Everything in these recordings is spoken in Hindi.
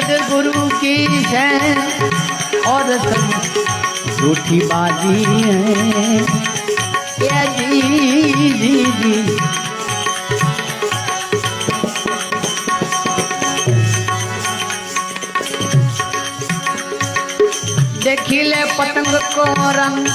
सदगुरु की है और झूठी बाजी है। ये जी जी जी। देखिले पतंग को रंग,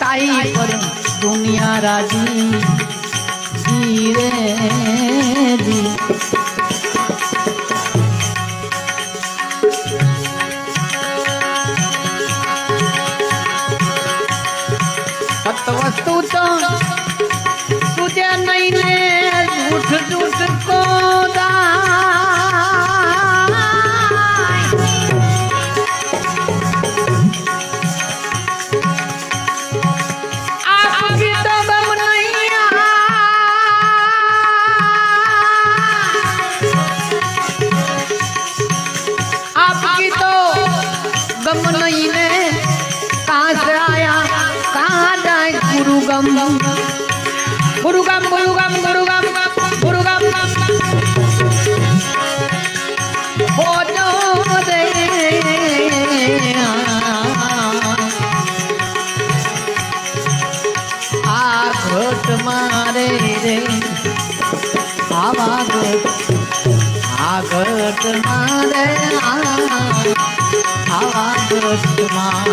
ताई पर दुनिया राज़ी जी आघट मारे आवागट मार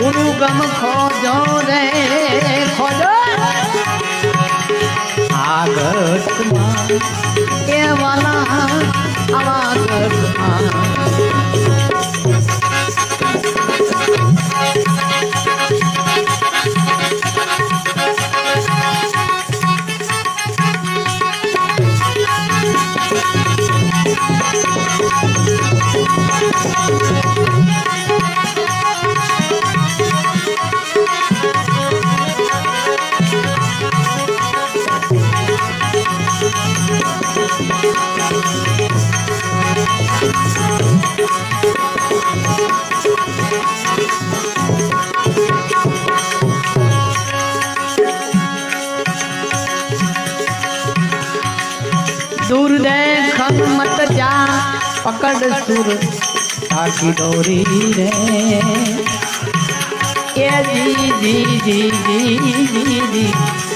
गुरु गम खोजो रे खोजो आघट दूर देखन मत जा, पकड़ सुर ताकि डोरी रे। ये जी जी जी जी जी जी।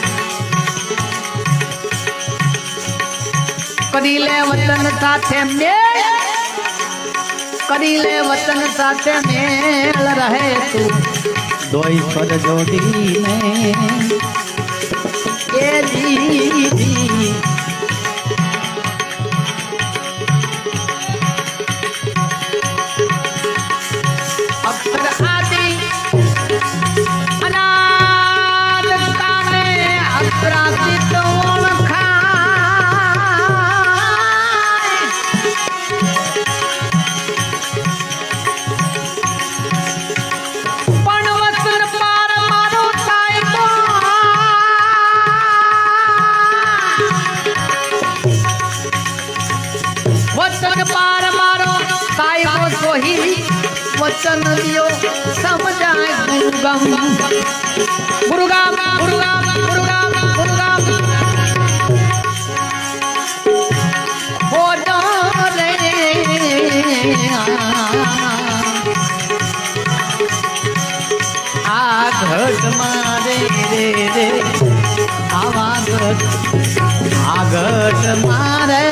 करीले वतन साथे मेल। करीले वतन साथे मेल रहे तू। दोई पर जोड़ी में। ये जी वचन दियो समझाए गुरुगम गुरुगम गुरुगम गुरुगम गुरुगम हो आ। घट मारे रे रे आवा घट आ घट मारे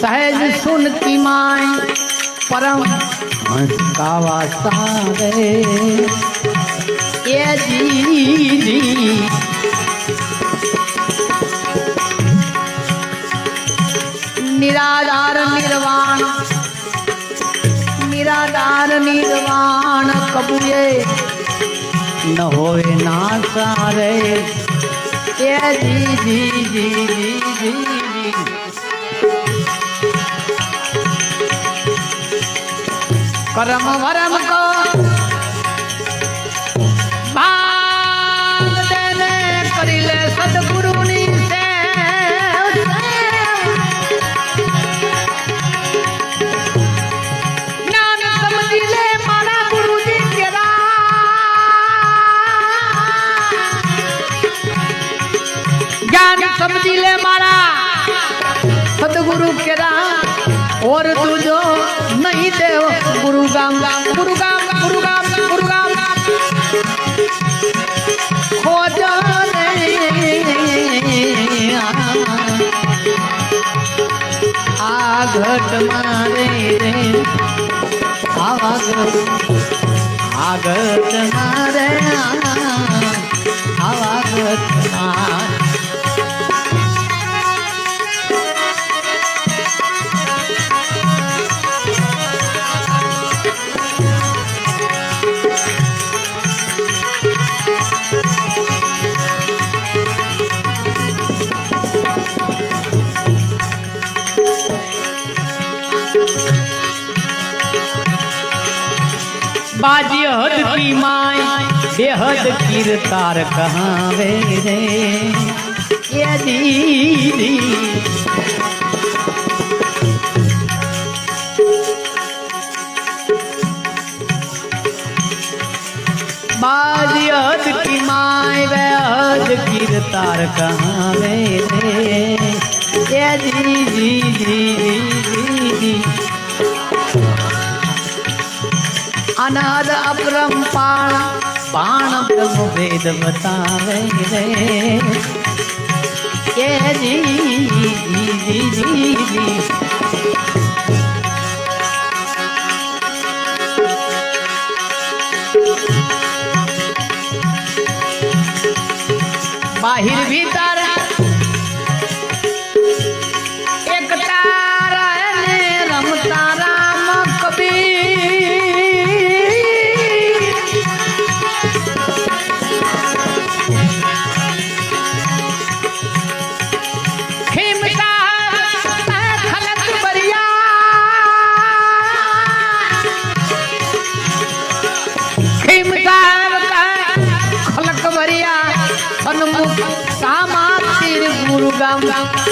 सहज सुनती माए परम हंस का वासा रे ये दीदी निराधार निर्वाण निराधार निर्वाण कबूए न होए ना सारे। ये जी जी जी जी जी जी। பரம வரம और तुझो नहीं देव। गुरुगाम गुरुगाम गुरुगाम गुरुगाम। खोजो नहीं आ घट मारे रे। आग आगत बेहद कीरतार कहाँ वे रे। ये दीदी बाजी की माय बेहद कीरतार कहाँ वे रे। ये दीदी दीदी दीदी अनाद अपरंपार बाण ब्रह्म वेद बतावे रे ये जी जी जी जी जी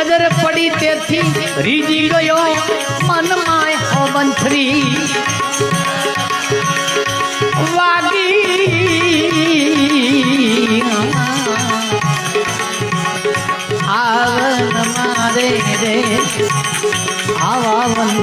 નજર પડી તેથી રીજી ગયો મનમાં હવંથરી વાગી. આવન મારે રે આવાવન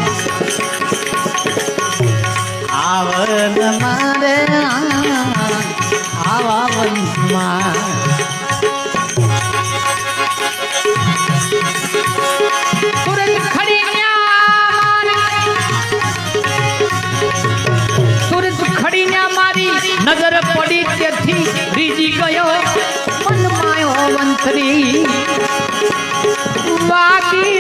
খুশি